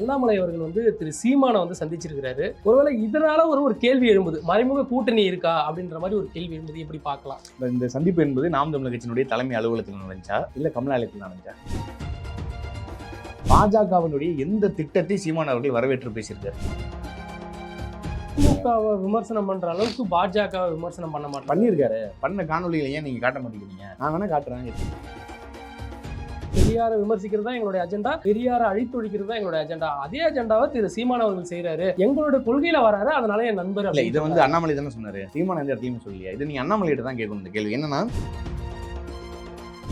அண்ணாமலை அவர்கள் வந்து திரு சீமானை வந்து சந்திச்சிருக்கிறாரு. ஒருவேளை இதனால ஒரு ஒரு கேள்வி எழும்புது. மறைமுக கூட்டணி இருக்கா? அப்படின்ற மாதிரி ஒரு கேள்வி எழும்புது. எப்படி பார்க்கலாம்? இந்த- சந்திப்பு என்பது நாம் தமிழர் கட்சியினுடைய தலைமை அலுவலகத்தில் நடந்துச்சா இல்ல கமலாலயத்தில் நடந்துச்சா பாஜகவினுடைய எந்த திட்டத்தை சீமான் அவர்கள் வரவேற்று பேசியிருக்காரு? திமுகவை விமர்சனம் பண்ற அளவுக்கு பாஜகவை விமர்சனம் பண்ண மாட்டாங்க பண்ணியிருக்காரு. பண்ண காணொலிகளை ஏன் நீங்க காட்ட மாட்டேங்கிறீங்க? நான் வேணா காட்டுறேன். பெரியாரை விமர்சிக்கிறது தான் எங்களுடைய அஜெண்டா பெரியாரை அழித்தொழிக்கிறது தான் எங்களுடைய அஜெண்டா அதே அஜெண்டாவை திரு சீமான் அவர்கள் செய்யறாரு எங்களுடைய கொள்கையில வராரு. அதனால என் நண்பர் இதை வந்து. அண்ணாமலை தானே சொன்னாரு. சீமான் எந்த இடத்துலயும் சொல்லியா இது நீங்க அண்ணாமலையிட்ட தான் கேட்கணும் இந்த கேள்வி. என்னன்னா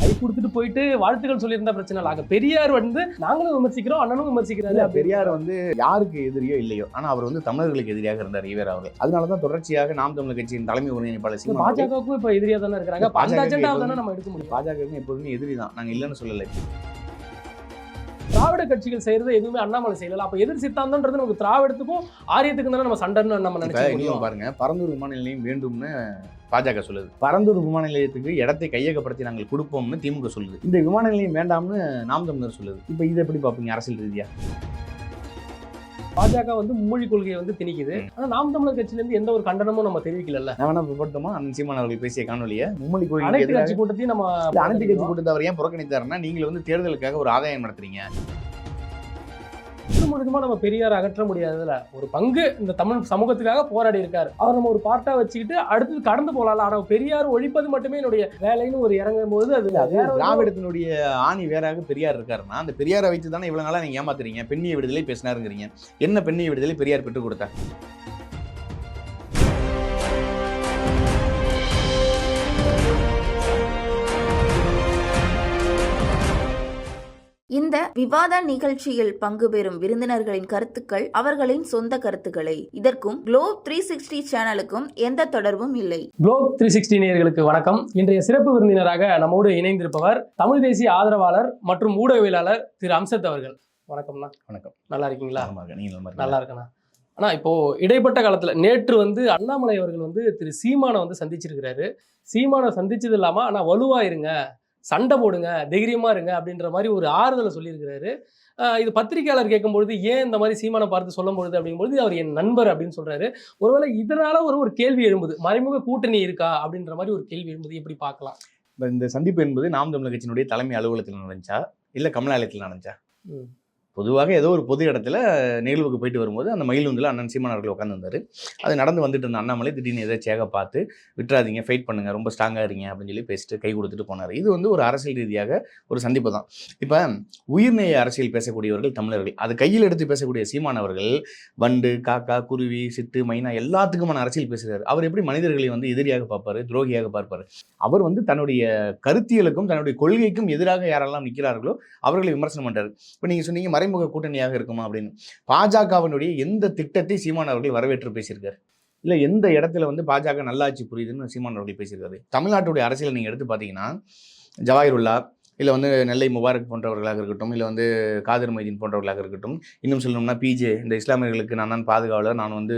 கை கொடுத்துட்டு போயிட்டு வாழ்த்துக்கள் சொல்லியிருந்தா பிரச்சனை இல்லை. ஆக பெரியார் வந்து நாங்களும் விமர்சிக்கிறோம் அண்ணனும் விமர்சிக்கிறாரு பெரியார் வந்து யாருக்கு எதிரியோ இல்லையோ ஆனா அவர் வந்து தமிழர்களுக்கு எதிரியாக இருந்தார் ஈவேரா அவர்கள். அதனாலதான் தொடர்ச்சியாக நாம் தமிழர் கட்சியின் தலைமை ஒருங்கிணைப்பாளர் பாஜகவுக்கும் இப்ப எதிரியா தானே இருக்கிறாங்க. அந்த எப்போதுமே- தானே நம்ம எடுக்க முடியும். பாஜக எப்போதுமே எதிரி தான். நாங்க இல்லைன்னு சொல்லலை. திராவிட கட்சிகள் செய்யறது எதுவுமே அண்ணாமலை செய்யல. அப்ப எதிர் சித்தாந்தம்ன்றது நமக்கு திராவிடத்துக்கும் ஆரியத்துக்கும் தானே நம்ம சண்டைன்னு நம்ம இப்ப நினைச்சு இன்னும் முடியும். பாருங்க பரந்தூர் விமான நிலையம் வேண்டும்னு பாஜக சொல்லுது. பரந்தூர் விமான நிலையத்துக்கு இடத்தை கையகப்படுத்தி நாங்கள் கொடுப்போம்னு திமுக சொல்லுது. இந்த விமான நிலையம் வேண்டாம்னு நாம் தமிழர் சொல்லுது. இப்ப இதை எப்படி பார்ப்பீங்க அரசியல் ரீதியா? பாஜக வந்து மும்மொழி கொள்கையை வந்து திணிக்குது. ஆனா நாம் தமிழர் கட்சியில இருந்து எந்த ஒரு கண்டனமும் நம்ம தெரிவிக்கல வேணா அண்ணன் சீமான் அவர்கள் பேசிய காணொலியை மும்மொழி கோயில் அனைத்து கட்சி கூட்டத்தையும் நம்ம அனைத்து கட்சி கூட்டத்தை அவர் ஏன் புறக்கணித்தாருன்னா நீங்கள் வந்து தேர்தலுக்காக ஒரு ஆதாயம் நடத்துறீங்க. முழுக்கமா நம்ம பெரியார் அகற்ற முடியாதுல ஒரு பங்கு இந்த தமிழ் சமூகத்துக்காக போராடி இருக்காரு. அவர் நம்ம ஒரு பார்ட்டா வச்சுக்கிட்டு அடுத்தது கடந்து போகலாம் ஆனா பெரியார் ஒழிப்பது மட்டுமே என்னுடைய வேலைன்னு ஒரு இறங்கும் போது அது திராவிடத்தினுடைய ஆணி வேறாக பெரியார் இருக்காருன்னா அந்த பெரியாரை வைத்து தானே இவ்வளவு நாளா நீங்க ஏமாத்துறீங்க? பெண்ணிய விடுதலை பேசினாருங்கிறீங்க. என்ன பெண்ணிய விடுதலை பெரியார் பெற்றுக் கொடுத்தார்? இந்த விவாத நிகழ்ச்சியில் பங்கு பெறும் விருந்தினர்களின் கருத்துக்கள் அவர்களின் சொந்த கருத்துக்களை. இதற்கும் குளோப் த்ரீ சிக்ஸ்டி சேனலுக்கும் எந்த தொடர்பும் இல்லை. குளோப் த்ரீ சிக்ஸ்டி நேயர்களுக்கு வணக்கம். இன்றைய சிறப்பு விருந்தினராக நம்மோடு இணைந்திருப்பவர் தமிழ் தேசிய ஆதரவாளர் மற்றும் ஊடகவியலாளர் திரு அம்சத் அவர்கள். வணக்கம்ண்ணா வணக்கம். நல்லா இருக்கீங்களா? நல்லா? இருக்கண்ணா. ஆனா இப்போ இடைப்பட்ட காலத்துல நேற்று வந்து அண்ணாமலை அவர்கள் வந்து திரு சீமானை வந்து சந்திச்சிருக்கிறாரு. சீமானை சந்திச்சது இல்லாம ஆனா வலுவா இருங்க. சண்டை போடுங்க தைரியமா இருங்க அப்படின்ற மாதிரி ஒரு ஆறுதலை சொல்லியிருக்கிறாரு. இது பத்திரிகையாளர் கேட்கும்பொழுது ஏன் இந்த மாதிரி சீமானை பார்த்து சொல்லும் பொழுது அப்படிங்கும்பொழுது அவர் என் நண்பர் அப்படின்னு சொல்றாரு. ஒருவேளை இதனால ஒரு ஒரு கேள்வி எழும்புது. மறைமுக கூட்டணி இருக்கா அப்படின்ற மாதிரி ஒரு கேள்வி எழும்புது. எப்படி பார்க்கலாம்? இந்த சந்திப்பு என்பது நாம் தமிழர் கட்சியினுடைய தலைமை அலுவலகத்தில் நடந்துச்சா? இல்ல கமலாலயத்தில் நடந்துச்சா. பொதுவாக ஏதோ ஒரு பொது இடத்துல நிகழ்வுக்கு போயிட்டு வரும்போது அந்த மயிலுந்தில் அண்ணன் சீமான் அவர்கள் உட்காந்துருந்தார் அது நடந்து வந்துட்டு இருந்த அண்ணாமலை திடீர்னு எதாச்சியாக பார்த்து விட்டுறாதீங்க ஃபைட் பண்ணுங்க ரொம்ப ஸ்ட்ராங்காக இருங்க அப்படின்னு சொல்லி பேசிட்டு கை கொடுத்துட்டு போனார். இது வந்து ஒரு அரசியல் ரீதியாக ஒரு சந்திப்பு தான். இப்போ உயிர்நேய அரசியல் பேசக்கூடியவர்கள் தமிழர்கள். அது கையில் எடுத்து பேசக்கூடிய சீமான் அவர்கள் வண்டு காக்கா குருவி சிட்டு மைனா எல்லாத்துக்குமான அரசியல் பேசுகிறார் அவர் எப்படி மனிதர்களை வந்து எதிரியாக பார்ப்பார் துரோகியாக பார்ப்பார்? அவர் வந்து தன்னுடைய கருத்தியலுக்கும் தன்னுடைய கொள்கைக்கும் எதிராக யாரெல்லாம் நிற்கிறார்களோ அவர்களை விமர்சனம் பண்ணுறாரு இப்போ நீங்கள் சொன்னீங்க மறைமுக கூட்டணியாக இருக்குமா அப்படின்னு? பாஜகவினுடைய எந்த திட்டத்தை சீமான் அவர்கள் வரவேற்று பேசியிருக்காரு? இல்லை எந்த இடத்துல வந்து பாஜக நல்லாட்சி புரியுதுன்னு சீமான் அவர்கள் பேசியிருக்காரு? தமிழ்நாட்டுடைய அரசியலை நீங்கள் எடுத்து பார்த்தீங்கன்னா ஜவாஹிருல்லா இல்லை வந்து நெல்லை முபாரக் போன்றவர்களாக இருக்கட்டும் இல்லை வந்து காதர் மைதீன் போன்றவர்களாக இருக்கட்டும் இன்னும் சொல்லணும்னா பிஜே இந்த இஸ்லாமியர்களுக்கு நான் தான் பாதுகாவலர் நான் வந்து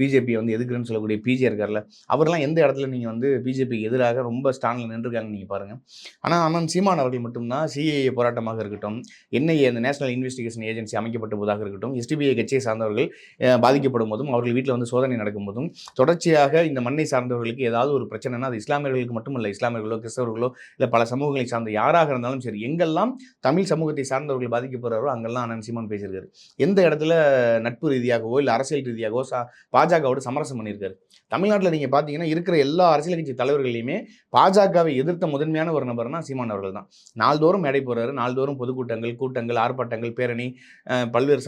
பிஜேபி வந்து எதுக்குன்னு சொல்லக்கூடிய பிஜே இருக்கார்ல அவரெல்லாம் எந்த இடத்துல நீங்கள் வந்து பிஜேபிக்கு எதிராக ரொம்ப ஸ்ட்ராங்கில் நின்றுருக்காங்க நீங்கள் பாருங்கள் ஆனால் அண்ணன் சீமான் அவர்கள் மட்டும்தான் சிஏஏ போராட்டமாக இருக்கட்டும் என்ஐஏ அந்த நேஷனல் இன்வெஸ்டிகேஷன் ஏஜென்சி அமைக்கப்பட்ட போதாக இருக்கட்டும் எஸ்டிபிஐ கட்சியை சார்ந்தவர்கள் பாதிக்கப்படும் போதும் அவர்கள் வீட்டில் வந்து சோதனை நடக்கும் போதும் தொடர்ச்சியாக இந்த மண்ணை சார்ந்தவர்களுக்கு ஏதாவது ஒரு பிரச்சனைனா அது இஸ்லாமியர்களுக்கு மட்டுமல்ல இஸ்லாமியர்களோ கிறிஸ்தவர்களோ இல்லை பல சமூகங்களை சார்ந்த யாராக இருந்தாலும் சரி எங்கெல்லாம் தமிழ் சமூகத்தை சார்ந்தவர்கள் பாதிக்கப்படுறாரோ அங்கெல்லாம் அண்ணன் சீமான் பேசியிருக்காரு. எந்த இடத்துல நட்பு ரீதியாகவோ இல்லை அரசியல் ரீதியாகவோ சா பாஜகவோட சமரசம் பண்ணியிருக்காரு. தமிழ்நாட்டில் நீங்கள் பார்த்தீங்கன்னா இருக்கிற எல்லா அரசியல் கட்சி தலைவர்களையுமே பாஜகவை எதிர்த்த முதன்மையான ஒரு நபர்னா சீமான் அவர்கள் தான். நாள்தோறும் மேடை போறாரு. நாள்தோறும் பொதுக்கூட்டங்கள் கூட்டங்கள் ஆர்ப்பாட்டங்கள் பேரணி பல்வேறு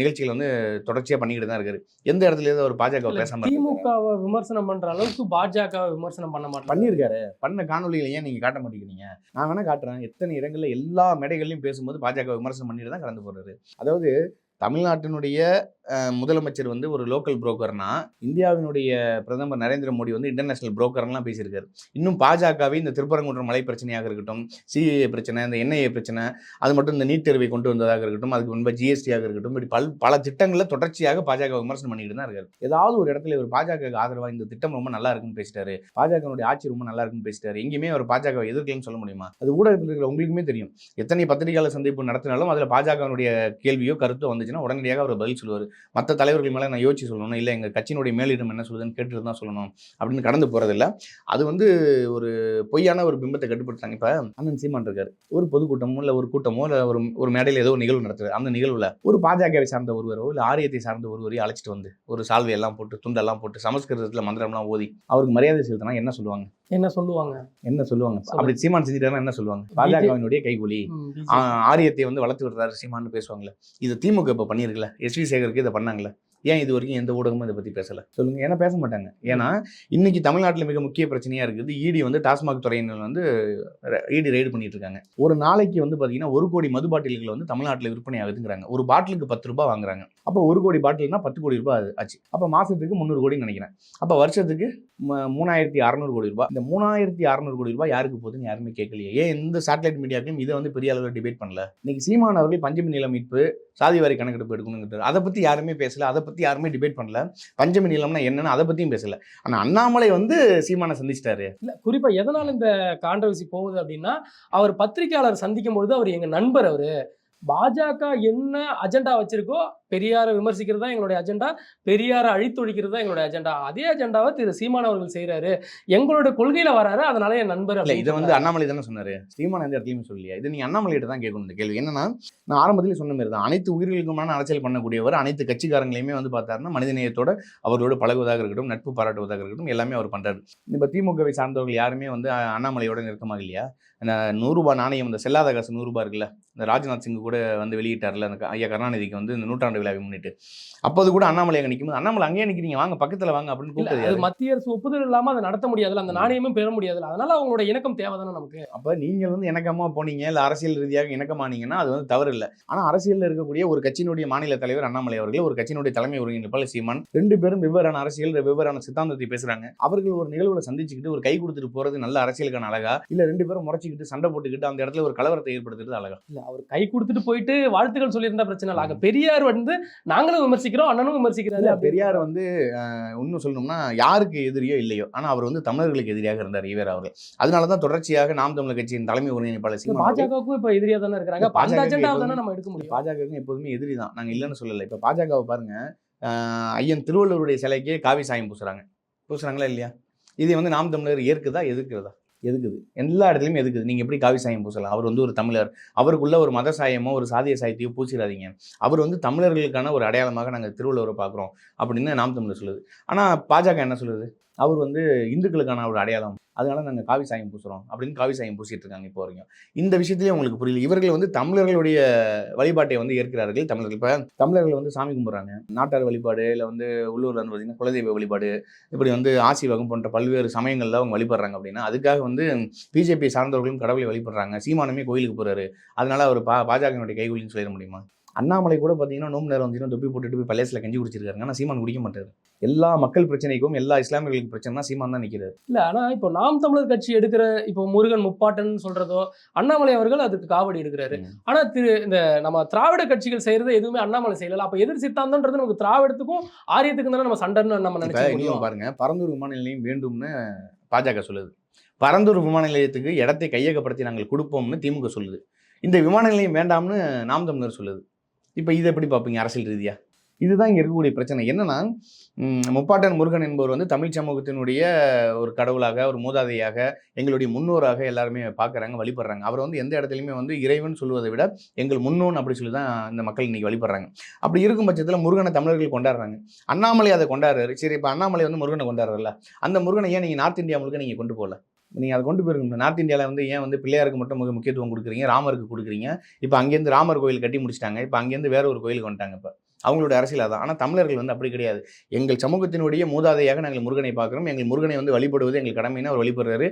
நிகழ்ச்சிகள் வந்து தொடர்ச்சியாக பண்ணிக்கிட்டு தான் இருக்காரு. எந்த இடத்துல ஏதோ ஒரு பாஜக பேசாம இருக்காரு? திமுகவை விமர்சனம் பண்ற அளவுக்கு பாஜகவை விமர்சனம் பண்ண மாட்டாங்க பண்ணியிருக்காரு. பண்ண காணொலிகளை ஏன் நீங்கள் காட்ட மாட்டேங்கிறீங்க? நான் வேணா காட்டுறேன். எத்தனை இடங்கள்ல எல்லா மேடைகள்லையும் பேசும்போது பாஜக விமர்சனம் பண்ணிட்டு தான் கடந்து போறாரு. அதாவது தமிழ்நாட்டினுடைய முதலமைச்சர் வந்து ஒரு லோக்கல் புரோக்கர்னா இந்தியாவினுடைய பிரதமர் நரேந்திர மோடி வந்து இன்டர்நேஷனல் புரோக்கர்லாம் பேசியிருக்காரு. இன்னும் பாஜகவே இந்த திருப்பரங்குன்றம் மலை பிரச்சனையாக இருக்கட்டும் சிஏஏ பிரச்சனை இந்த என்ஐஏ பிரச்சனை அது மட்டும் இந்த நீட் தேர்வை கொண்டு வந்ததாக இருக்கட்டும் அதுக்கு முன்பு ஜிஎஸ்டியாக இருக்கட்டும் இப்படி பல் பல திட்டங்களில் தொடர்ச்சியாக பாஜக விமர்சனம் பண்ணிக்கிட்டு தான் இருக்காரு. ஏதாவது ஒரு இடத்துல இவர் பாஜக ஆதரவாக இந்த திட்டம் ரொம்ப நல்லா இருக்குன்னு பேசிட்டாரு பாஜகனுடைய ஆட்சி ரொம்ப நல்லா இருக்குன்னு பேசிட்டாரு எங்கேயுமே அவர் பாஜக எதிர்க்கலன்னு சொல்ல முடியுமா? அது ஊடகத்தில் இருக்கிற உங்களுக்குமே தெரியும். எத்தனை பத்திரிகையாளர் சந்திப்பு நடத்தினாலும் அதில் பாஜகனுடைய கேள்வியோ கருத்தோ வந்துச்சுன்னா உடனடியாக அவர் பதில் சொல்லுவார். மற்ற தலைவர்கள் மேலே நான் யோசிச்சு சொல்லணும். இல்லை எங்கள் கட்சியினுடைய மேலிடம் என்ன சொல்லுதுன்னு கேட்டுட்டு தான் சொல்லணும் அப்படின்னு கடந்து போகிறதில்ல அது வந்து ஒரு பொய்யான ஒரு பிம்பத்தை கட்டுப்படுத்தாங்க இப்போ அண்ணன் சீமான் இருக்காரு. ஒரு பொதுக்கூட்டமோ இல்லை ஒரு கூட்டமோ இல்லை ஒரு ஒரு மேடையில் ஏதோ ஒரு நிகழ்வு நடத்துது அந்த நிகழ்வில் ஒரு பாஜகவை சார்ந்த ஒருவரோ இல்லை ஆரியத்தை சார்ந்த ஒருவரையும் அழைச்சிட்டு வந்து ஒரு சால்வை எல்லாம் போட்டு துண்டெல்லாம் போட்டு சமஸ்கிருதத்தில் மந்திரம்லாம் ஓதி அவருக்கு மரியாதை செலுத்தினா என்ன சொல்லுவாங்க? என்ன சொல்லுவாங்க? என்ன சொல்லுவாங்க? அப்படி சீமான் செஞ்சுட்டாருன்னா என்ன சொல்லுவாங்க? பாஜகவினுடைய கைகூலி. ஆரியத்தை வந்து வளர்த்து விடுறாரு சீமான்னு பேசுவாங்கல்ல. இது திமுக இப்போ பண்ணியிருக்குல்ல எஸ்வி சேகருக்கு இதை பண்ணாங்கல்ல? ஏன் இது வரைக்கும் எந்த ஊடகமும் இதை பற்றி பேசலை? சொல்லுங்க. ஏன்னா பேச மாட்டாங்க. ஏன்னா இன்னைக்கு தமிழ்நாட்டில் மிக முக்கிய பிரச்சனையாக இருக்குது. இடி வந்து டாஸ்மாக் துறையினர் வந்து இடி ரைடு பண்ணிட்டு இருக்காங்க. ஒரு நாளைக்கு வந்து பார்த்தீங்கன்னா ஒரு கோடி மது பாட்டில்கள் வந்து தமிழ்நாட்டில் விற்பனை ஆகுதுங்கிறாங்க. ஒரு பாட்டிலுக்கு பத்து ரூபாய் வாங்குறாங்க. அப்போ ஒரு கோடி பாட்டில்னா பத்து கோடி ரூபாய் ஆச்சு. அப்போ மாசத்துக்கு முந்நூறு கோடின்னு நினைக்கிறேன். அப்போ வருஷத்துக்கு மூணாயிரத்தி அறநூறு கோடி ரூபாய். இந்த மூணாயிரத்தி அறநூறு கோடி ரூபாய் யாருக்கு போகுதுன்னு யாருமே கேட்கலையே. ஏன் இந்த சேட்டலைட் மீடியாக்களும் இதை வந்து பெரிய அளவில் டிபேட் பண்ணல? இன்னைக்கு சீமான் அவர்கள் பஞ்சமி நில மீட்பு சாதி வாரி கணக்கெடுப்பு எடுக்கணுங்கிறது அதை பற்றி யாருமே பேசல. அதை பற்றி யாருமே டிபேட் பண்ணல. பஞ்சமி நிலம்னா என்னன்னு அதை பற்றியும் பேசல. ஆனால் அண்ணாமலை வந்து சீமானை சந்திச்சிட்டாரு. இல்லை குறிப்பாக எதனால் இந்த கான்ட்ரவர்சி போகுது அப்படின்னா அவர் பத்திரிகையாளர் சந்திக்கும் பொழுது அவர் எங்கள் நண்பர் அவர். பாஜக என்ன அஜெண்டா வச்சிருக்கோ பெரியாரை விமர்சிக்கிறது தான் எங்களுடைய அஜெண்டா பெரியாரை அழித்தொழிக்கிறது தான் எங்களுடைய அஜெண்டா அதே அஜெண்டாவை திரு சீமான் அவர்கள் செய்றாரு. எங்களுடைய கொள்கையில வராரு. அதனால என் நண்பர் இல்ல இதை வந்து. அண்ணாமலை தானே சொன்னாரு. சீமான் எந்த இடத்துலையுமே சொல்லலையா? இது நீங்க அண்ணாமலையிட்ட தான் கேட்கணும் இந்த கேள்வி. என்னன்னா நான் ஆரம்பத்திலே சொன்ன மாதிரி தான் அனைத்து உயிர்களுக்குமான அரசியல் பண்ணக்கூடியவர் அனைத்து கட்சிக்காரங்களையுமே வந்து பார்த்தாருன்னா மனிதநேயத்தோட அவரோட பழகுவதாக இருக்கட்டும் நட்பு பாராட்டுவதாக இருக்கட்டும் எல்லாமே அவர் பண்றாரு. இப்போ திமுகவை சார்ந்தவர்கள் யாருமே வந்து அண்ணாமலையோட நெருக்கமாக இல்லையா? அந்த நூறுரூபா நாணயம் இந்த செல்லாத காசு நூறுரூபா இருக்குல்ல? இந்த ராஜ்நாத் சிங் கூட வந்து வெளியிட்டார்ல அந்த ஐயா கருணாநிதிக்கு வந்து இந்த நூற்றாண்டு விழாவை முன்னிட்டு. அப்போது கூட அண்ணாமலை அங்கே நிற்கும்போது அண்ணாமலை அங்கேயே நிற்கிறீங்க வாங்க பக்கத்துல வாங்க அப்படின்னு அது யாரு? மத்திய அரசு ஒப்புதல் இல்லாம அதை நடத்த முடியாதுல்ல அந்த நாணயமும் பெற முடியாதுல்ல. அதனால அவங்களோட இணக்கம் தேவைதானே நமக்கு? அப்போ நீங்கள் வந்து இணக்கமா போனீங்க இல்லை அரசியல் ரீதியாக இணக்கமானீங்கன்னா அது வந்து தவறு இல்லை. ஆனால் அரசியலில் இருக்கக்கூடிய ஒரு கட்சியினுடைய மாநில தலைவர் அண்ணாமலை அவர்கள் ஒரு கட்சியினுடைய தலைமை ஒருங்கிணைப்பாளர் சீமான் ரெண்டு பேரும் வெவ்வேறான அரசியல் வெவ்வேறான சித்தாந்தத்தை பேசுறாங்க. அவர்கள் ஒரு நிகழ்வுல சந்திச்சுக்கிட்டு ஒரு கை கொடுத்துட்டு போறது நல்ல அரசியலுக்கான அழகா இல்லை ரெண்டு பேரும் முறைச்சிக்கிட்டு சண்டை போட்டுக்கிட்டு அந்த இடத்துல ஒரு கலவரத்தை ஏற்படுத்துறது அழகா? இல்ல அவர் கை கொடுத்துட்டு போயிட்டு வாழ்த்துக்கள் சொல்லியிருந்தா பிரச்சனை இல்ல. பெரியார் வந்து நாங்களும் விமர்சிக்கிறோம் அண்ணனும் விமர்சிக்கிறாரு பெரியார் வந்து இன்னும் சொல்லணும்னா யாருக்கு எதிரியோ இல்லையோ ஆனா அவர் வந்து தமிழர்களுக்கு எதிரியாக இருந்தார் ஈவேரா அவர்கள். அதனால தான் தொடர்ச்சியாக நாம் தமிழர் கட்சியின் தலைமை ஒருங்கிணைப்பாளர் பாஜகவுக்கும் இப்ப எதிரியா தானே தானே நம்ம எடுக்க முடியும். பாஜக எப்போதுமே எதிரி தான். நாங்கள் இல்லைன்னு சொல்லலை. இப்போ பாஜகவை பாருங்க ஐயன் திருவள்ளுவருடைய சிலைக்கே காவி சாயம் பூசுறாங்க. பூசுறாங்களா இல்லையா? இதை வந்து நாம் தமிழர் ஏற்குதா எதிர்க்கிறதா? எதுக்குது? எல்லா இடத்துலையும் எதுக்குது? நீங்கள் எப்படி காவி சாயம் பூசலாம்? அவர் வந்து ஒரு தமிழர். அவருக்குள்ள ஒரு மத சாயமோ ஒரு சாதிய சாயத்தையோ பூசிடாதீங்க. அவர் வந்து தமிழர்களுக்கான ஒரு அடையாளமாக நாங்கள் திருவள்ளுவரை பார்க்குறோம் அப்படின்னு நாம் தமிழர் சொல்லுது. ஆனால் பாஜக என்ன சொல்லுது? அவர் வந்து இந்துக்களுக்கான ஒரு அடையாளம். அதனால நாங்கள் காவி சாயம் பூசுகிறோம் அப்படின்னு காவி சாயம் பூசிட்டு இருக்காங்க இப்போ வரைக்கும். இந்த விஷயத்துலேயே உங்களுக்கு புரியல. இவர்கள் வந்து தமிழர்களுடைய வழிபாட்டை வந்து ஏற்கிறார்கள். தமிழர்கள் இப்போ தமிழர்கள் வந்து சாமி கும்பிட்றாங்க. நாட்டார் வழிபாடு இல்லை வந்து உள்ளூரில் வந்து பார்த்தீங்கன்னா குலதெய்வ வழிபாடு இப்படி வந்து ஆசிவகம் போன்ற பல்வேறு சமயங்களில் அவங்க வழிபடுறாங்க அப்படின்னா அதுக்காக வந்து பிஜேபி சார்ந்தவர்களும் கடவுளை வழிபடுறாங்க. சீமானமே கோயிலுக்கு போகிறாரு அதனால அவர் பா பாஜகனுடைய கைகூலின்னு சொல்லிட முடியுமா? அண்ணாமலை கூட பார்த்தீங்கன்னா நோம்பு நேரம் வந்துச்சுன்னா தொப்பி போட்டுட்டு போய் பள்ளியசில் கஞ்சி குடிச்சிருக்காங்க ஆனால் சீமான் குடிக்க மாட்டாரு. எல்லா மக்கள் பிரச்சனைக்கும் எல்லா இஸ்லாமியர்களுக்கு பிரச்சனைனா சீமான் தான் நிற்கிறாரு இல்ல ஆனா இப்போ நாம் தமிழர் கட்சி எடுக்கிற இப்போ முருகன் முப்பாட்டன் சொல்றதோ அண்ணாமலை அவர்கள் அதுக்கு காவடி எடுக்கிறாரு. ம். ஆனா திரு இந்த நம்ம திராவிட கட்சிகள் செய்யறது எதுவுமே அண்ணாமலை செய்யல. அப்ப எதிர் சித்தாந்தம்ன்றது நமக்கு திராவிடத்துக்கும் ஆரியத்துக்கும் தானே நம்ம சண்டைன்னு நம்ம முடியும். பாருங்க பரந்தூர் விமான நிலையம் வேண்டும்னு பாஜக சொல்லுது. பரந்தூர் விமான நிலையத்துக்கு இடத்தை கையகப்படுத்தி நாங்கள் கொடுப்போம்னு திமுக சொல்லுது. இந்த விமான நிலையம் வேண்டாம்னு நாம் தமிழர் சொல்லுது. இப்போ இதை எப்படி பார்ப்பீங்க அரசியல் ரீதியாக இதுதான் இங்கே இருக்கக்கூடிய பிரச்சனை. என்னன்னா முப்பாட்டன் முருகன் என்பவர் வந்து தமிழ் சமூகத்தினுடைய ஒரு கடவுளாக ஒரு மூதாதையாக எங்களுடைய முன்னோராக எல்லாருமே பார்க்குறாங்க வழிபடுறாங்க. அவர் வந்து எந்த இடத்துலையுமே வந்து இறைவன் சொல்வதை விட எங்கள் முன்னோன் அப்படி சொல்லி தான் இந்த மக்கள் இன்னைக்கு வழிபடுறாங்க. அப்படி இருக்கும் பட்சத்தில் முருகனை தமிழர்கள் கொண்டாடுறாங்க. அண்ணாமலை அதை கொண்டாடுறாரு. சரி இப்போ அண்ணாமலை வந்து முருகனை கொண்டாடுறல அந்த முருகனை ஏன் நீங்கள் நார்த் இந்தியா முழுக்க நீங்கள் கொண்டு போகல? நீங்கள் அதை கொண்டு போயிருக்கணும் நார்த் இந்தியாவில் வந்து ஏன் வந்து பிள்ளையாருக்கு மட்டும் மிக முக்கியத்துவம் கொடுக்குறீங்க? ராமருக்கு கொடுக்குறீங்க? இப்போ அங்கேருந்து ராமர் கோயில் கட்டி முடிச்சிட்டாங்க. இப்போ அங்கேருந்து வேற ஒரு கோயிலுக்கு வந்துட்டாங்க இப்போ. அவங்களோட அரசியல் அதான். ஆனால் தமிழர்கள் வந்து அப்படி கிடையாது. எங்கள் சமூகத்தினுடைய மூதாதையாக நாங்கள் முருகனை பார்க்குறோம். எங்கள் முருகனை வந்து வழிபடுவது எங்கள் கடமைன்னு அவர் வழிபடுறாரு.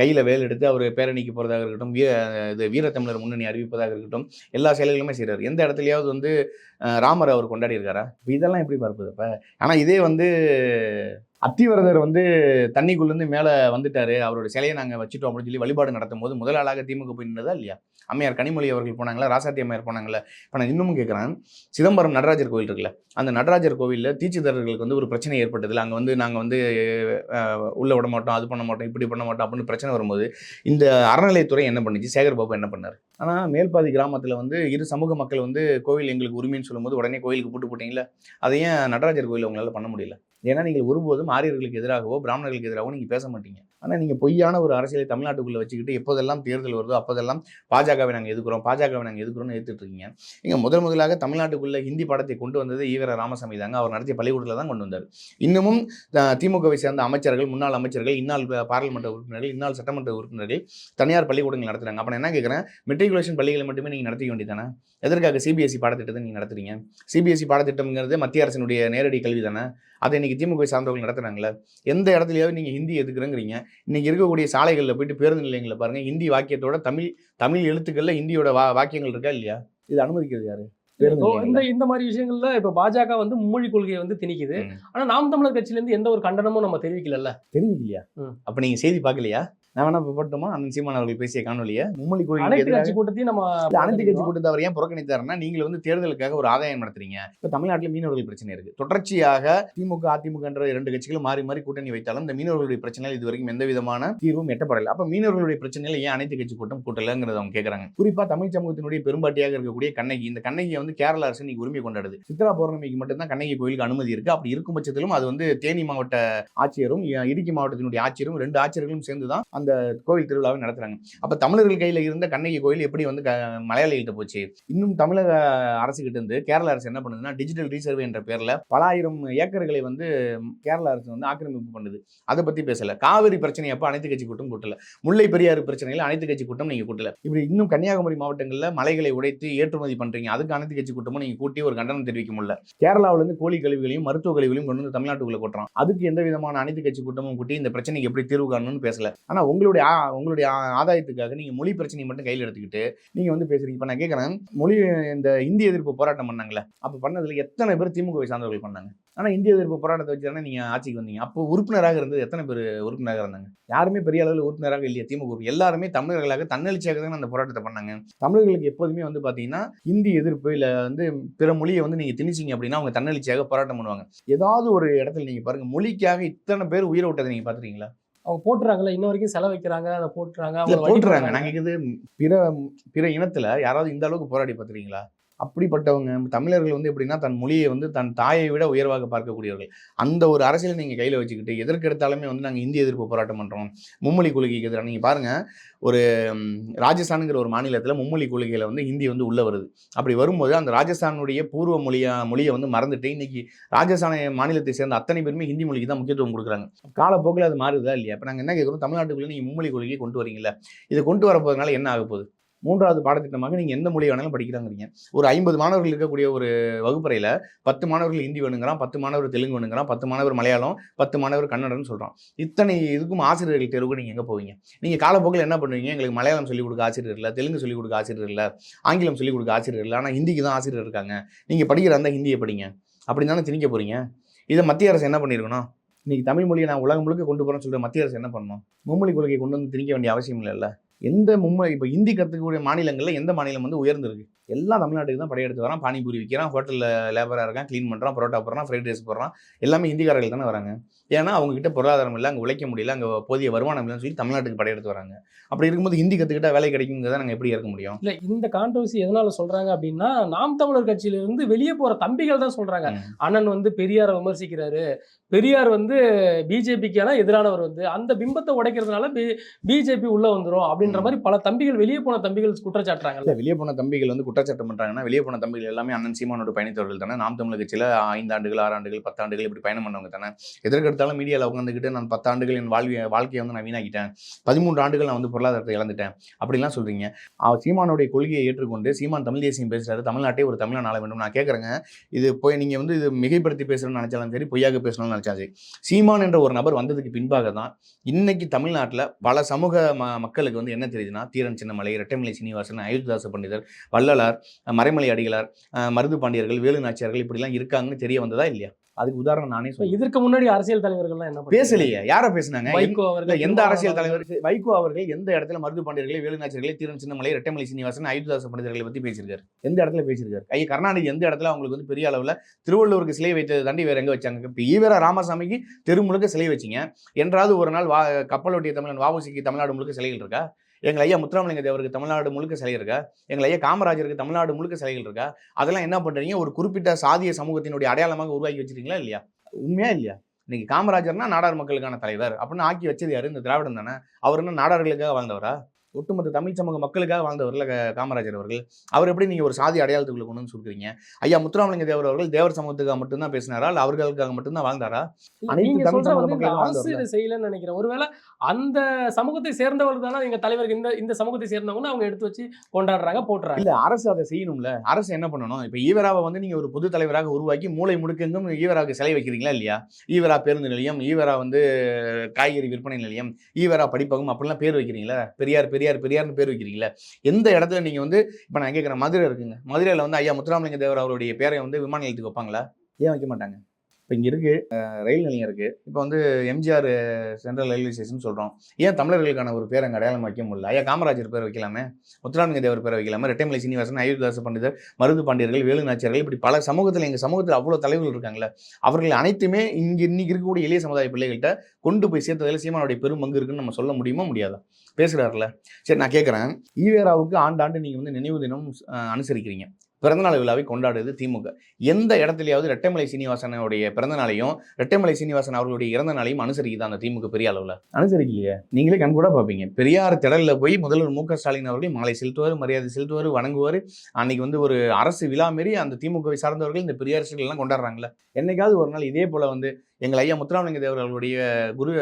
கையில் வேல் எடுத்து அவர் பேரணிக்கு போகிறதாக இருக்கட்டும் வீர இது வீரத்தமிழர் முன்னணி அறிவிப்பதாக இருக்கட்டும் எல்லா செயல்களுமே செய்கிறார் எந்த இடத்துலையாவது வந்து ராமர் அவர் கொண்டாடி இருக்காரா இதெல்லாம் எப்படி பார்ப்பது இப்போ? ஆனால் இதே வந்து அத்திவரதர் வந்து தண்ணிக்குள்ளேருந்து மேலே வந்துட்டாரு. அவரோட சிலையை நாங்கள் வச்சுட்டோம் அப்படின்னு சொல்லி வழிபாடு நடத்தும் போது முதல் ஆளாக திமுக போய் நின்றதா இல்லையா? அம்மையார் கனிமொழி அவர்கள் போனாங்களா ராசாத்தி அம்மையார் போனாங்களா? இப்போ நான் இன்னமும் கேட்குறேன் சிதம்பரம் நடராஜர் கோவில் இருக்குல்ல அந்த நடராஜர் கோவிலில் தீட்சிதர்களுக்கு வந்து ஒரு பிரச்சனை ஏற்பட்டதில்ல அங்கே வந்து நாங்கள் வந்து உள்ளே உள்ள விட மாட்டோம் அது பண்ண மாட்டோம் இப்படி பண்ண மாட்டோம் அப்படின்னு பிரச்சனை வரும்போது இந்த அறநிலையத்துறை என்ன பண்ணிச்சு? சேகர் பாபு என்ன பண்ணார்? ஆனால் மேல்பாதி கிராமத்தில் வந்து இரு சமூக மக்கள் வந்து கோவில் எங்களுக்கு உரிமைன்னு சொல்லும்போது உடனே கோயிலுக்கு போட்டு போட்டீங்களா அதை ஏன் நடராஜர் கோயில் உங்களால் பண்ண முடியல? ஏன்னா நீங்கள் ஒருபோதும் ஆரியர்களுக்கு எதிராகவோ பிராமணர்களுக்கு எதிராகவோ நீங்கள் பேச மாட்டீங்க. ஆனால் நீங்கள் பொய்யான ஒரு அரசியலை தமிழ்நாட்டுக்குள்ளே வச்சுக்கிட்டு எப்போதெல்லாம் தேர்தல் வருதோ அப்போதெல்லாம் பாஜகவை நாங்கள் எதுக்குறோம் பாஜகவை நாங்கள் எதுக்குறோம்னு எதிர்த்துட்டு நீங்கள் முதல் முதலாக தமிழ்நாட்டுக்குள்ளே ஹிந்தி படத்தை கொண்டு வந்தது ஈவர ராமசாமி தாங்க. அவர் நடத்திய பள்ளிக்கூடத்தில் தான் கொண்டு வந்தார். இன்னமும் திமுகவை சேர்ந்த அமைச்சர்கள் முன்னாள் அமைச்சர்கள் இந்நாள் பாராளுமன்ற உறுப்பினர்கள் இந்நாள் சட்டமன்ற உறுப்பினர்கள் தனியார் பள்ளிக்கூடங்கள் நடத்துகிறாங்க அப்போ நான் என்ன கேட்குறேன் மெட்ரிகுலேஷன் பள்ளிகளை மட்டுமே நீங்கள் நடத்திக்க வேண்டியதானே? எதற்காக சிபிஎஸ்சி பாடத்திட்டத்தை நீங்கள் நடத்துறீங்க? சிபிஎஸ்சி பாடத்திட்டம்ங்கிறது மத்திய அரசினுடைய நேரடி கல்வி தானே அதை இன்னைக்கு திமுக சார்ந்தவர்கள் நடத்துறாங்களே எந்த இடத்துலயாவது நீங்கள் ஹிந்தி எதுக்குறேங்கிறீங்க. இன்னைக்கு இருக்கக்கூடிய சாலைகளில் போயிட்டு பேருந்து நிலையங்களில் பாருங்க ஹிந்தி வாக்கியத்தோட தமிழ் தமிழ் எழுத்துக்கள்ல ஹிந்தியோட வா வாக்கியங்கள் இருக்கா இல்லையா? இது அனுமதிக்கிறது யாரு? இந்த. இந்த மாதிரி விஷயங்கள்ல இப்ப பாஜக வந்து மும்மொழி கொள்கையை வந்து திணிக்குது. ஆனா நாம் தமிழர் கட்சியில இருந்து எந்த ஒரு கண்டனமும் நம்ம தெரிவிக்கல தெரிவிக்கலையா. அப்ப நீங்க செய்தி பார்க்கலையா? நான் வேணா போட்டுமா அண்ணன் சீமான் அவர்கள் பேசிய காணொலியை மும்மொழி கோயில் கட்சி கூட்டத்தையும் நம்ம அனைத்து கட்சி கூட்டத்தை அவர் ஏன் புறக்கணித்தாருன்னா நீங்கள் வந்து தேர்தலுக்காக ஒரு ஆதாயம் நடத்துறீங்க. இப்ப தமிழ்நாட்டில் மீனவர்கள் பிரச்சனை இருக்கு. தொடர்ச்சியாக திமுக அதிமுக என்ற இரண்டு கட்சிகளும் மாறி மாறி கூட்டணி வைத்தாலும் இந்த மீனவர்களுடைய பிரச்சனையில் இது வரைக்கும் எந்த விதமான தீர்வும் எட்டப்படலை. அப்ப மீனவர்களுடைய பிரச்சனையில ஏன் அனைத்து கட்சி கூட்டம் கூட்டலங்கிறத அவங்க கேட்கறாங்க குறிப்பா தமிழ் சமூகத்தினுடைய பெரும்பாட்டியாக இருக்கக்கூடிய கண்ணகி. இந்த கண்ணகியை வந்து கேரள அரசு இன்னைக்கு உரிமை கொண்டாடுது. சித்ரா பௌர்ணமிக்கு மட்டும்தான் கண்ணகி கோயிலுக்கு அனுமதி இருக்கு. அப்படி இருக்கும் பட்சத்திலும் அது வந்து தேனி மாவட்ட ஆட்சியரும் இடுக்கி மாவட்டத்தினுடைய ஆட்சியரும் ரெண்டு ஆட்சியர்களும் சேர்ந்து தான் அந்த கோவில் திருவிழாவை நடத்துகிறாங்க அப்போ தமிழர்கள் கையில் இருந்த கண்ணகி கோயில் எப்படி வந்து க- மலையாளிகிட்ட போச்சு? இன்னும் தமிழக அரசு இருந்து கேரள அரசு என்ன பண்ணுதுன்னா டிஜிட்டல் ரீசர்வே என்ற பேரில் பல ஆயிரம் ஏக்கர்களை வந்து கேரள அரசு வந்து ஆக்கிரமிப்பு பண்ணுது. அதை பற்றி பேசலை. காவிரி பிரச்சனை அப்போ அனைத்து கட்சி கூட்டம் கூட்டல. முல்லை பெரியாறு பிரச்சனையில் அனைத்து கட்சி கூட்டம் நீங்கள் கூட்டல. இப்படி இன்னும் கன்னியாகுமரி மாவட்டங்களில் மலைகளை உடைத்து ஏற்றுமதி பண்ணுறீங்க அதுக்கு அனைத்து கட்சி கூட்டமும் நீங்கள் கூட்டி ஒரு கண்டனம் தெரிவிக்க முடியல. கேரளாவிலேருந்து கோழி கழிவுகளையும் மருத்துவ கழிவுகளையும் கொண்டு வந்து தமிழ்நாட்டுக்குள்ளே கொட்டுறான். அதுக்கு எந்த விதமான அனைத்து கட்சி கூட்டமும் கூட்டி இந்த பிரச்சனைக்கு எப்படி தீர்வு காணணும்னு பேசல. ஆனால் உங்களுடைய உங்களுடைய ஆதாயத்துக்காக நீங்கள் மொழி பிரச்சனையை மட்டும் கையில் எடுத்துக்கிட்டு நீங்கள் வந்து பேசுறீங்க. இப்போ நான் கேட்குறேன் மொழி இந்த இந்திய எதிர்ப்பு போராட்டம் பண்ணாங்களே அப்போ பண்ணதில் எத்தனை பேர் திமுகவை சார்ந்தவர்கள் பண்ணாங்க? ஆனால் இந்திய எதிர்ப்பு போராட்டத்தை வச்சு தானே நீங்கள் ஆட்சிக்கு வந்தீங்க. அப்போ உறுப்பினராக இருந்தது எத்தனை பேர் உறுப்பினராக இருந்தாங்க? யாருமே பெரிய அளவில் உறுப்பினராக இல்லையா திமுக. எல்லாருமே தமிழர்களாக தன்னெழுச்சியாக தானே அந்த போராட்டத்தை பண்ணாங்க. தமிழர்களுக்கு எப்போதுமே வந்து பார்த்தீங்கன்னா இந்தி எதிர்ப்பு இல்லை வந்து பிற மொழியை வந்து நீங்கள் திணிச்சீங்க அப்படின்னா அவங்க தன்னெழுச்சியாக போராட்டம் பண்ணுவாங்க. ஏதாவது ஒரு இடத்துல நீங்கள் பாருங்கள் மொழிக்காக இத்தனை பேர் உயிரை விட்டதை நீங்கள் பார்த்துருக்கீங்களா அவங்க போட்டுறாங்கல்ல இன்ன வரைக்கும் செலவு வைக்கிறாங்க அதை போட்டுறாங்க போட்டுறாங்க போடுறாங்க. நாங்க கேக்குது பிற பிற இனத்துல யாராவது இந்த அளவுக்கு போராடி பார்த்துருக்கீங்களா அப்படிப்பட்டவங்க தமிழர்கள் வந்து எப்படின்னா தன் மொழியை வந்து தன் தாயை விட உயர்வாக பார்க்கக்கூடியவர்கள். அந்த ஒரு அரசியலை நீங்கள் கையில் வச்சுக்கிட்டு எதற்கு எடுத்தாலுமே வந்து நாங்கள் இந்திய எதிர்ப்பு போராட்டம் பண்ணுறோம் மும்மொழி கொள்கைக்கு எதிராக நீங்கள் பாருங்கள் ஒரு ராஜஸ்தானுங்கிற ஒரு மாநிலத்தில் மும்மொழி கொள்கையில் வந்து ஹிந்தி வந்து உள்ளே வருது. அப்படி வரும்போது அந்த ராஜஸ்தானுடைய பூர்வ மொழியா மொழியை வந்து மறந்துட்டு இன்னைக்கு ராஜஸ்தான மாநிலத்தை சேர்ந்த அத்தனை பேருமே ஹிந்தி மொழிக்கு தான் முக்கியத்துவம் கொடுக்குறாங்க. காலப்போக்கில் அது மாறுதா இல்லையா? இப்போ நாங்கள் என்ன கேட்குறோம்? தமிழ்நாட்டுக்குள்ளே நீங்கள் மும்மொழி கொள்கையை கொண்டு வரீங்களா இதை கொண்டு வர போகிறதுனால என்ன ஆக போகுது மூன்றாவது பாடத்திட்டமாக நீங்கள் எந்த மொழி வேணாலும் படிக்கிறாங்கிறீங்க ஒரு ஐம்பது மாணவர்கள் இருக்கக்கூடிய ஒரு வகுப்பறையில் பத்து மாணவர்கள் ஹிந்தி வேணுங்கிறான் பத்து மாணவர் தெலுங்கு வேணுங்கிறான் பத்து மாணவர் மலையாளம் பத்து மாணவர் கன்னடம்னு சொல்கிறான் இத்தனை இதுக்கும் ஆசிரியர்கள் தேர்வுக்கு நீங்கள் எங்கே போவீங்க? நீங்கள் காலப்போக்கில் என்ன பண்ணுவீங்க? எங்களுக்கு மலையாளம் சொல்லிக் கொடுக்க ஆசிரியர் இல்லை தெலுங்கு சொல்லிக் கொடுக்க ஆசிரியர் இல்லை ஆங்கிலம் சொல்லிக் கொடுக்க ஆசிரியர் இல்லை ஆனால் ஹிந்திக்கு தான் ஆசிரியர் இருக்காங்க. நீங்கள் படிக்கிற அந்த ஹிந்தியை படிங்க. அப்படி தானே திணிக்க போகிறீங்க இதை மத்திய அரசு என்ன பண்ணியிருக்கணும் இன்னைக்கு தமிழ் மொழியை நான் உலகம் முழுக்க கொண்டு போகிறேன்னு சொல்கிற மத்திய அரசு என்ன பண்ணணும்? மும்மொழி கொள்கையை கொண்டு வந்து திணிக்க வேண்டிய அவசியம் இல்லைல்ல? எந்த மும்மை இப்போ ஹிந்தி கற்றுக்கக்கூடிய மாநிலங்களில் எந்த மாநிலம் வந்து உயர்ந்திருக்கு? எல்லாம் தமிழ்நாட்டுக்கு தான் படையெடுத்து வரான். பானிபூரி விற்கிறான் ஹோட்டலில் லேபராக இருக்கான் க்ளீன் பண்ணுறான் பரோட்டா போடுறான் ஃப்ரைட் ரைஸ் போடுறான். எல்லாமே ஹிந்திக்காரர்கள் தானே வராங்க. ஏன்னா அவங்க கிட்ட பொருளாதாரம் இல்லை அங்கே உழைக்க முடியல அங்கே போதிய வருமானம் இல்லைன்னு சொல்லி தமிழ்நாட்டுக்கு படையெடுத்து வராங்க. அப்படி இருக்கும்போது ஹிந்தி கற்றுக்கிட்டா வேலை கிடைக்குங்கிறத நாங்கள் எப்படி இருக்க முடியும்? இல்ல இந்த கான்ட்ரவர்சி எதனால சொல்றாங்க அப்படின்னா நாம் தமிழர் கட்சியில இருந்து வெளியே போற தம்பிகள் தான் சொல்றாங்க. ம். அண்ணன் வந்து பெரியாரை விமர்சிக்கிறாரு. பெரியார் வந்து பிஜேபிக்கான எதிரானவர் வந்து அந்த பிம்பத்தை உடைக்கிறதுனால பிஜேபி உள்ள வந்துரும் அப்படின்ற. மாதிரி பல தம்பிகள் வெளியே போன தம்பிகள் குற்றச்சாட்டுறாங்கல்ல இல்ல வெளியே போன தம்பிகள் வந்து குற்றம் குற்றச்சாட்டு பண்றாங்கன்னா வெளியே போன தம்பிகள் எல்லாமே அண்ணன் சீமானோட பயணித்தவர்கள் தானே. நாம் தமிழக சில ஐந்து ஆண்டுகள் ஆறு ஆண்டுகள் பத்து ஆண்டுகள் இப்படி பயணம் பண்ணவங்க தானே. எதற்கெடுத்தாலும் மீடியாவில் உட்காந்துக்கிட்டு நான் பத்தாண்டுகள் என் வாழ்விய வாழ்க்கையை வந்து நான் வீணாக்கிட்டேன். பதிமூன்று ஆண்டுகள் நான் வந்து பொருளாதாரத்தை இழந்துட்டேன். அப்படிலாம் சொல்றீங்க. அவர் சீமானுடைய கொள்கையை ஏற்றுக்கொண்டு சீமான் தமிழ் தேசியம் பேசுகிறாரு தமிழ்நாட்டை ஒரு தமிழன் ஆள வேண்டும். நான் கேட்குறேங்க இது போய் நீங்க வந்து இது மிகைப்படுத்தி பேசணும்னு நினைச்சாலும் சரி பொய்யாக பேசணும்னு நினைச்சாலும் சரி. சீமான் என்ற ஒரு நபர் வந்ததுக்கு பின்பாக தான் இன்னைக்கு தமிழ்நாட்டில் பல சமூக ம மக்களுக்கு வந்து என்ன தெரியுதுன்னா தீரன் சின்னமலை இரட்டைமலை சீனிவாசன் அயோத்திதாச பண்டிதர் வள்ளலார் மறைமலை அடிகளார் மருது பாண்டியர்கள் வேலு நாச்சியார்கள் இப்படிலாம் இருக்காங்கன்னு தெரிய வந்ததா இல்லையா? அதுக்கு உதாரணம் நானே சொல்றேன். இதற்கு முன்னாடி அரசியல் தலைவர்கள்லாம் என்ன? பேசலையே. யார பேசுனாங்க? வைகோ அவர்கள் எந்த அரசியல் தலைவர்? வைகோ அவர்கள் எந்த இடத்துல மருது பாண்டியர்களை வேலுநாச்சியர்களை தீரன் சின்னமலை இரட்டைமலை சீனிவாசன் அயோத்திதாச பண்டிதர்களை பத்தி பேசியிருக்காரு? எந்த இடத்துல பேசியிருக்காரு? ஐயா கருணாநிதி எந்த இடத்துல அவங்களுக்கு வந்து பெரிய அளவுல திருவள்ளுவருக்கு சிலை வைத்தது தாண்டி வேற எங்க வச்சாங்க? இப்ப ஈவரா ராமசாமிக்கு தெரு முழுக்க சிலை வச்சீங்க. என்றாவது ஒரு நாள் வா கப்பலோட்டிய தமிழன் வாவுசிக்கு தமிழ்நாடு முழுக்க சிலைகள் இருக்கா? எங்கள் ஐயா முத்துராமலிங்க தேவருக்கு தமிழ்நாடு முழுக்க சிலை இருக்கா? எங்கள் ஐயா காமராஜருக்கு தமிழ்நாடு முழுக்க சிலைகள் இருக்கா? அதெல்லாம் என்ன பண்றீங்க? ஒரு குறிப்பிட்ட சாதிய சமூகத்தினுடைய அடையாளமாக உருவாக்கி வச்சிருக்கீங்களா இல்லையா? உண்மையா இல்லையா? இன்னைக்கு காமராஜர்னா நாடார் மக்களுக்கான தலைவர் அப்படின்னு ஆக்கி வச்சது யாரு? இந்த திராவிடம் தானே அவர் என்ன நாடார்களுக்காக வாழ்ந்தவரா? ஒட்டுமொத்த தமிழ் சமூக மக்களுக்காக வாழ்ந்தவர்ல க- காமராஜர் அவர்கள். அவர் எப்படி நீங்க ஒரு சாதி அடையாளத்துக்குள்ள கொண்டு வந்து சொல்றீங்க ஐயா முத்துராமலிங்க தேவர் அவர்கள் தேவர் சமூகத்துக்காக மட்டும்தான் பேசினாரா? இல்ல அவர்களுக்காக மட்டும்தான் வாழ்ந்தாரா? அனைத்து தமிழ் சமூக மக்களும் வாழ்ந்தவர்கள். இதை செய்யலன்னு நினைக்கிறேன். ஒருவேளை அந்த சமூகத்தை சேர்ந்தவர் தானே எங்க தலைவருக்கு இந்த இந்த சமூகத்தை சேர்ந்தவங்கன்னு அவங்க எடுத்து வச்சு கொண்டாடுறாங்க போட்டுறாங்க. இல்ல அரசு அதை செய்யணும்ல. அரசு என்ன பண்ணணும்? இப்ப ஈவராவை வந்து நீங்க ஒரு பொது தலைவராக உருவாக்கி மூளை முடுக்கெங்கும் ஈவராவுக்கு சிலை வைக்கிறீங்களா இல்லையா? ஈவரா பேருந்து நிலையம் ஈவரா வந்து காய்கறி விற்பனை நிலையம் ஈவரா படிப்பகம் அப்படிலாம் பேர் வைக்கிறீங்களா? பெரியார் பெரியார் பெரியார்னு பேர் வைக்கிறீங்களா எந்த இடத்துல நீங்க வந்து இப்ப நான் கேட்குறேன் மதுரை இருக்குங்க. மதுரையில் வந்து ஐயா முத்துராமலிங்க தேவர் அவருடைய பேரை வந்து விமான நிலையத்துக்கு வைப்பாங்களா? ஏன் வைக்க மாட்டாங்க? இப்போ இங்கே இருக்கு ரயில் நிலையம் இருக்கு. இப்போ வந்து எம்ஜிஆர் சென்ட்ரல் ரயில்வே ஸ்டேஷன் சொல்கிறோம் ஏன் தமிழர்களுக்கான ஒரு பேர் அங்கே அடையாளம் வைக்க முடியல? ஐயா காமராஜர் பேர் வைக்கலாமே? முத்துராமலிங்க தேவர் பேரை வைக்கலாமே? ரெட்டைமலை சீனிவாசன் அயோத்திதாச பண்டிதர் மருது பாண்டியர்கள் வேலு நாச்சியர்கள் இப்படி பல சமூகத்தில் எங்கள் சமூகத்தில் அவ்வளோ தலைவர்கள் இருக்காங்களே அவர்கள் அனைத்துமே இங்கே இன்னைக்கு இருக்கக்கூடிய இளைய சமுதாய பிள்ளைகள்கிட்ட கொண்டு போய் சேர்த்ததில் சீமானுடைய பெரும் பங்கு இருக்குன்னு நம்ம சொல்ல முடியுமா முடியாதா? பேசுகிறாருல சரி நான் கேட்குறேன் ஈவேராவுக்கு ஆண்டாண்டு நீங்கள் வந்து நினைவு தினம் அனுசரிக்கிறீங்க. பிறந்தநாள் விழாவை கொண்டாடுது திமுக. எந்த இடத்துலயாவது ரெட்டைமலை சீனிவாசனுடைய பிறந்த நாளையும் ரெட்டைமலை சீனிவாசன் அவர்களுடைய இறந்த நாளையும் அனுசரிக்குதா அந்த திமுக பெரிய அளவில்? அனுசரிக்கலையே. நீங்களே கண் கூட பார்ப்பீங்க. பெரியார் திடல்ல போய் முதல்வர் மு க ஸ்டாலின் அவர்கள் மாலை செலுத்துவார் மரியாதை செலுத்துவார் வணங்குவார். அன்னைக்கு வந்து ஒரு அரசு விழா மாரி அந்த திமுகவை சார்ந்தவர்கள் இந்த பெரியார் எல்லாம் கொண்டாடுறாங்களே என்னைக்காவது ஒரு நாள் இதே போல வந்து எங்கள் ஐயா முத்துராமலிங்க தேவர் அவர்களுடைய குரு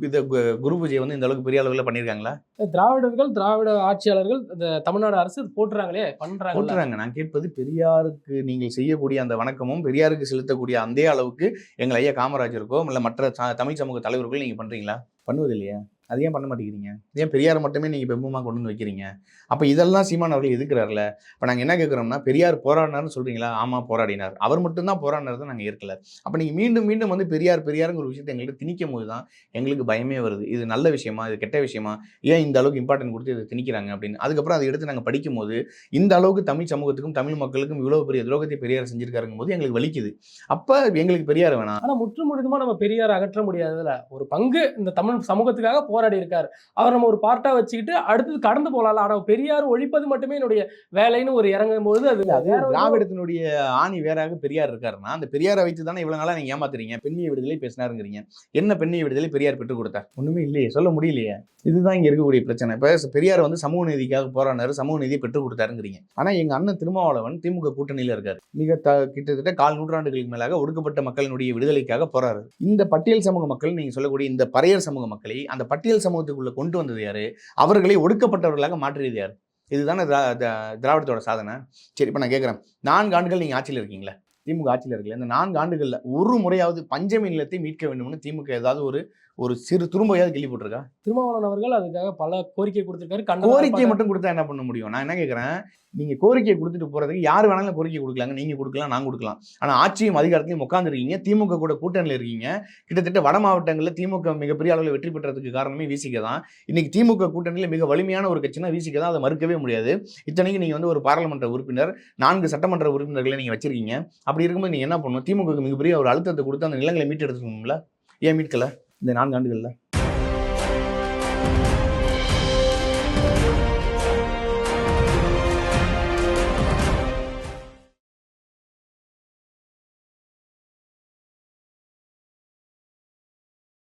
இது கு- குரு பூஜையை வந்து இந்த அளவுக்கு பெரிய அளவில் பண்ணியிருக்காங்களா? திராவிடர்கள் திராவிட ஆட்சியாளர்கள் இந்த தமிழ்நாடு அரசு போட்டுறாங்களே பண்றாங்க போட்டுறாங்க. நான் கேட்பது பெரியாருக்கு நீங்கள் செய்யக்கூடிய அந்த வணக்கமும் பெரியாருக்கு செலுத்தக்கூடிய அந்த அளவுக்கு எங்கள் ஐயா காமராஜருக்கோ இல்லை மற்ற தமிழ் சமூக தலைவர்கள் நீங்கள் பண்ணுறீங்களா பண்ணுவது இல்லையா அது ஏன் பண்ண மாட்டேங்கிறீங்க? ஏன் பெரியார் மட்டுமே நீங்கள் பெம்பமாக கொண்டு வந்து வைக்கிறீங்க? அப்போ இதெல்லாம் சீமான் அவர்கள் எதுக்குறாருல இப்போ நாங்கள் என்ன கேட்குறோம்னா பெரியார் போராடினார்னு சொல்கிறீங்களா ஆமாம் போராடினார். அவர் மட்டும்தான் போராடினார் தான் நாங்கள் ஏற்கல. அப்போ நீங்கள் மீண்டும் மீண்டும் வந்து பெரியார் பெரியாருங்கிற ஒரு விஷயத்தை எங்கள்கிட்ட திணிக்கும் போது தான் எங்களுக்கு பயமே வருது. இது நல்ல விஷயமா? இது கெட்ட விஷயமா? ஏன் இந்த அளவுக்கு இம்பார்ட்டன்ட் கொடுத்து இதை திணிக்கிறாங்க அப்படின்னு? அதுக்கப்புறம் அதை எடுத்து நாங்கள் படிக்கும்போது இந்த அளவுக்கு தமிழ் சமூகத்துக்கும் தமிழ் மக்களுக்கும் இவ்வளவு பெரிய துரோகத்தை பெரியார் செஞ்சிருக்காருங்க போது எங்களுக்கு வலிக்குது. அப்ப எங்களுக்கு பெரியார் வேணாம். ஆனால் முற்று முழுதுமாக நம்ம பெரியார் அகற்ற முடியாதுல ஒரு பங்கு இந்த தமிழ் சமூகத்துக்காக போ இருக்காரு. அவர் நம்ம ஒரு பார்ட்டா வச்சுக்கிட்டு அடுத்தது கடந்து போலாம்ல. ஆனா பெரியார் ஒழிப்பது மட்டுமே என்னுடைய வேலைன்னு ஒரு இறங்கும் போது அது திராவிடத்தினுடைய ஆணி வேறாக பெரியார் இருக்காருன்னா அந்த பெரியாரை வைத்து தானே இவ்வளவு நாளா நீங்க ஏமாத்துறீங்க? பெண்ணிய விடுதலை பேசினாருங்கிறீங்க. என்ன பெண்ணிய விடுதலை பெரியார் பெற்றுக் கொடுத்தார்? ஒண்ணுமே இல்லையே சொல்ல முடியலையே. இதுதான் இங்க இருக்கக்கூடிய பிரச்சனை. இப்ப பெரியார் வந்து சமூக நீதிக்காக போராடினாரு சமூக நீதியை பெற்றுக் கொடுத்தாருங்கிறீங்க. ஆனா எங்க அண்ணன் திருமாவளவன் திமுக கூட்டணியில இருக்காரு. மிக த கிட்டத்தட்ட கால் நூற்றாண்டுகளுக்கு மேலாக ஒடுக்கப்பட்ட மக்களினுடைய விடுதலைக்காக போராடுறாரு. இந்த பட்டியல் சமூக மக்கள் நீங்க சொல்லக்கூடிய இந்த பறையர் சமூக மக்களை அந்த பட்டியல் சமூகத்துக்குள்ள கொண்டு வந்தது யார்? அவர்களை ஒடுக்கப்பட்டவர்களாக மாற்றியது யார்? இதுதானே திரா- திராவிடத்தோட சாதனை. சரி இப்போ நான் கேட்குறேன் நான்கு ஆண்டுகள் நீங்கள் ஆட்சியில் இருக்கீங்களா? திமுக ஆட்சியில் இருக்கல. இந்த நான்கு ஆண்டுகளில் ஒரு முறையாவது பஞ்சமி நிலத்தை மீட்க வேண்டும்னு திமுக ஏதாவது ஒரு ஒரு சிறு துரும்பையாவது கிள்ளி போட்டிருக்கா திருமாவளவன் அவர்கள் அதுக்காக பல கோரிக்கை கொடுத்திருக்காரு. கண்டன கோரிக்கை மட்டும் கொடுத்தா என்ன பண்ண முடியும்? நான் என்ன கேட்குறேன் நீங்கள் கோரிக்கை கொடுத்துட்டு போகிறதுக்கு யார் வேணாலும் கோரிக்கை கொடுக்கலாங்க. நீங்கள் கொடுக்கலாம் நான் கொடுக்கலாம். ஆனால் ஆட்சியும் அதிகாரத்திலையும் உட்காந்துருக்கீங்க திமுக கூட கூட்டணியில் இருக்கீங்க. கிட்டத்தட்ட வட மாவட்டங்களில் திமுக மிகப்பெரிய அளவில் வெற்றி பெற்றதுக்கு காரணமே விசிக தான். இன்னைக்கு திமுக கூட்டணியில் மிக வலிமையான ஒரு கட்சினா விசிக தான். அதை மறுக்கவே முடியாது. இத்தனைக்கு நீங்கள் வந்து ஒரு பாராளுமன்ற உறுப்பினர் நான்கு சட்டமன்ற உறுப்பினர்களை நீங்கள் வச்சிருக்கீங்க. அப்படி இருக்கும்போது நீங்கள் என்ன பண்ணணும்? திமுக மிகப்பெரிய ஒரு அழுத்தத்தை கொடுத்து அந்த நிலங்களை மீட்டு எடுத்துக்கணும்ல ஏன் மீட்கல? இந்த நான்கு ஆண்டுகளில்?